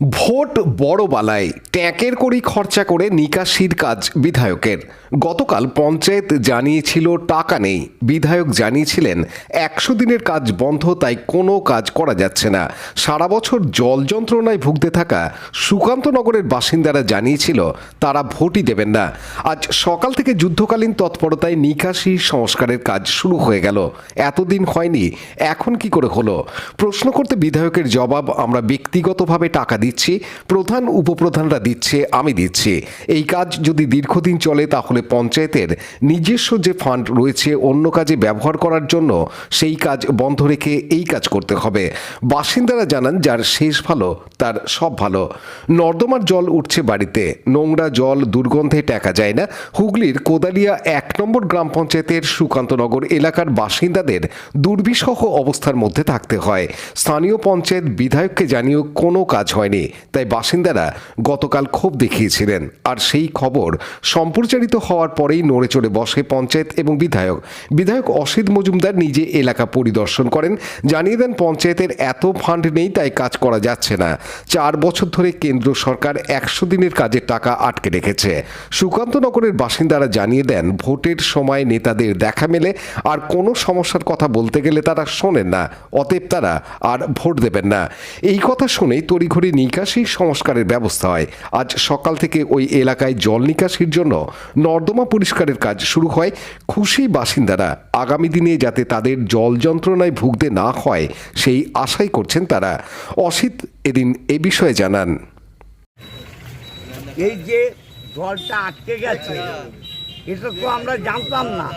Vote বড় বালায় ট্যাঁকের করি খরচা করে নিকাশির কাজ বিধায়কের। গতকাল পঞ্চায়েত জানিয়েছিল টাকা নেই, বিধায়ক জানিয়েছিলেন একশো দিনের কাজ বন্ধ, তাই কোনো কাজ করা যাচ্ছে না। সারা বছর জল যন্ত্রণায় ভুগতে থাকা সুকান্তনগরের বাসিন্দারা জানিয়েছিল, তারা ভোটই দেবেন না। আজ সকাল থেকে যুদ্ধকালীন তৎপরতায় নিকাশি সংস্কারের কাজ শুরু হয়ে গেল। এতদিন হয়নি, এখন কি করে হলো? প্রশ্ন করতে বিধায়কের জবাব, আমরা ব্যক্তিগতভাবে টাকা দিচ্ছি, প্রধান উপপ্রধানরা দিচ্ছে, আমি দিচ্ছি। এই কাজ যদি দীর্ঘদিন চলে, তাহলে পঞ্চায়েতের নিজস্ব যে ফান্ড রয়েছে, অন্য কাজে ব্যবহার করার জন্য সেই কাজ বন্ধ রেখে এই কাজ করতে হবে। বাসিন্দারা জানান, যার শেষ ভালো, তার সব ভালো। নর্দমার জল উঠছে বাড়িতে, নোংরা জল, দুর্গন্ধে টেকা যায় না। হুগলির কোদালিয়া এক নম্বর গ্রাম পঞ্চায়েতের সুকান্তনগর এলাকার বাসিন্দাদের দুর্বিষহ অবস্থার মধ্যে থাকতে হয়। স্থানীয় পঞ্চায়েত বিধায়ককে জানিয়েও কোনো কাজ হয়নি। তাই বাসিন্দারা গতকাল ক্ষোভ দেখিয়েছিলেন। আর সেই খবর সম্প্রচারিত হওয়ার পরেই নড়ে চড়ে বসে পঞ্চায়েত এবং বিধায়ক। বিধায়ক অসিত মজুমদার নিজে এলাকা পরিদর্শন করেন। জানিয়ে দেন, পঞ্চায়েতের এত ফান্ড নেই, তাই কাজ করা যাচ্ছে না। চার বছর ধরে কেন্দ্র সরকার একশো দিনের কাজের টাকা আটকে রেখেছে। সুকান্তনগরের বাসিন্দারা জানিয়ে দেন, ভোটের সময় নেতাদের দেখা মেলে। আর কোনো সমস্যার কথা বলতে গেলে তারা শোনেন না। অতএব তারা আর ভোট দেবেন না। এই কথা শুনেই তড়িঘড়ি নিকাশি সংস্কারের ব্যবস্থা হয়। আজ সকাল থেকে ওই এলাকায় জল নিকাশির জন্য নর্দমা পরিষ্কারের কাজ শুরু হয় খুশি বাসিন্দারা। আগামী দিনে যাতে তাদের জল যন্ত্রণায় ভুগতে না হয়, সেই আশাই করছেন তারা। অসিত এদিন এ বিষয়ে জানান। এই যে জলটা আটকে গেছে, এটা তো আমরা জানতাম না।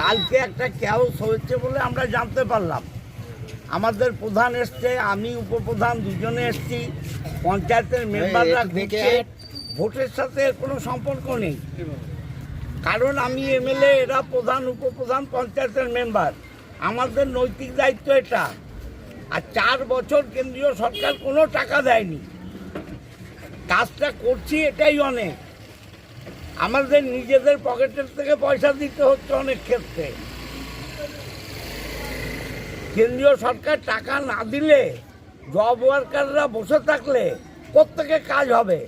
কালকে একটা কেউ হয়েছে বলে আমরা জানতে পারলাম। আমাদের প্রধান এসছে আমি উপপ্রধান দুজনে এসছি। পঞ্চায়েতের মেম্বাররা থেকে ভোটের সাথে কোনো সম্পর্ক নেই। কারণ আমি এমএলএ এরা প্রধান উপপ্রধান পঞ্চায়েতের মেম্বার। আমাদের নৈতিক দায়িত্ব এটা। আর চার বছর কেন্দ্রীয় সরকার কোনো টাকা দেয়নি। কাজটা করছি এটাই অনেক। আমাদের নিজেদের পকেটের থেকে পয়সা দিতে হচ্ছে অনেক ক্ষেত্রে। কেন্দ্রীয় সরকার টাকা না দিলে জব ওয়ার্কাররা বসে থাকলে কোত্থেকে কাজ হবে।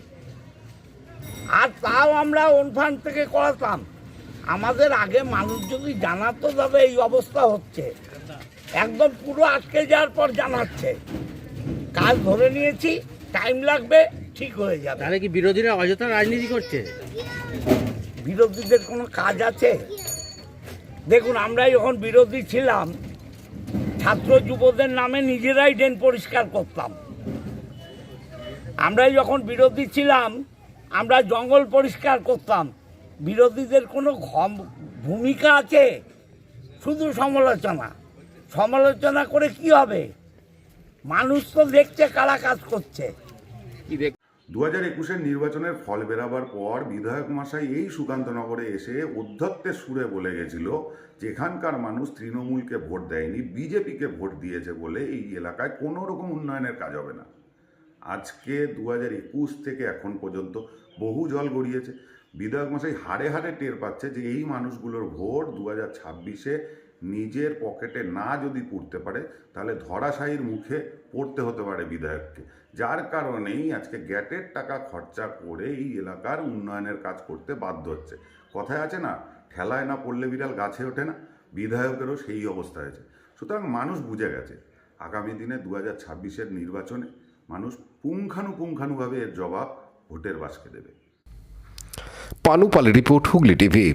আর তাও আমরা অনফান থেকে করাতাম। আমাদের আগে মানুষ যদি জানাতো তবে এই অবস্থা হচ্ছে। একদম পুরো আটকে যাওয়ার পর জানাচ্ছে। কাজ ধরে নিয়েছি টাইম লাগবে ঠিক হয়ে যাবে। তাহলে কি বিরোধীরা অযথা রাজনীতি করছে? বিরোধীদের কোনো কাজ আছে? দেখুন আমরা যখন বিরোধী ছিলাম ছাত্র যুবদের নামে নিজেরাই ড্রেন পরিষ্কার করতাম। আমরা যখন বিরোধী ছিলাম, আমরা জঙ্গল পরিষ্কার করতাম। বিরোধীদের কোনো ভূমিকা আছে? শুধু সমালোচনা। সমালোচনা করে কি হবে? মানুষ তো দেখছে কারা কাজ করছে। দু হাজার একুশের নির্বাচনের ফল বেরাবার পর বিধায়ক মশাই এই সুকান্তনগরে এসে অধ্যত্বের সুরে বলে গেছিল, যেখানকার মানুষ তৃণমূলকে ভোট দেয়নি, বিজেপিকে ভোট দিয়েছে বলে এই এলাকায় কোনো রকম উন্নয়নের কাজ হবে না। আজকে দু হাজার একুশ থেকে এখন পর্যন্ত বহু জল গড়িয়েছে। বিধায়ক মশাই হাড়ে হাড়ে টের পাচ্ছে যে এই মানুষগুলোর ভোট দু হাজার ছাব্বিশে নিজের পকেটে না যদি পুড়তে পারে, তাহলে ধরাশায়ীর মুখে পড়তে হতে পারে বিধায়ককে। যার কারণেই আজকে গ্যাটের টাকা খরচা করে এই এলাকার উন্নয়নের কাজ করতে বাধ্য হচ্ছে। কথায় আছে না, ঠেলায় না পড়লে বিড়াল গাছে ওঠে না? বিধায়কেরও সেই অবস্থা হয়েছে। সুতরাং মানুষ বুঝে গেছে, আগামী দিনে দু হাজার ছাব্বিশের নির্বাচনে মানুষ পুঙ্খানুপুঙ্খানুভাবে এর জবাব ভোটের বাসকে দেবে। Panupal report Hooghly TV.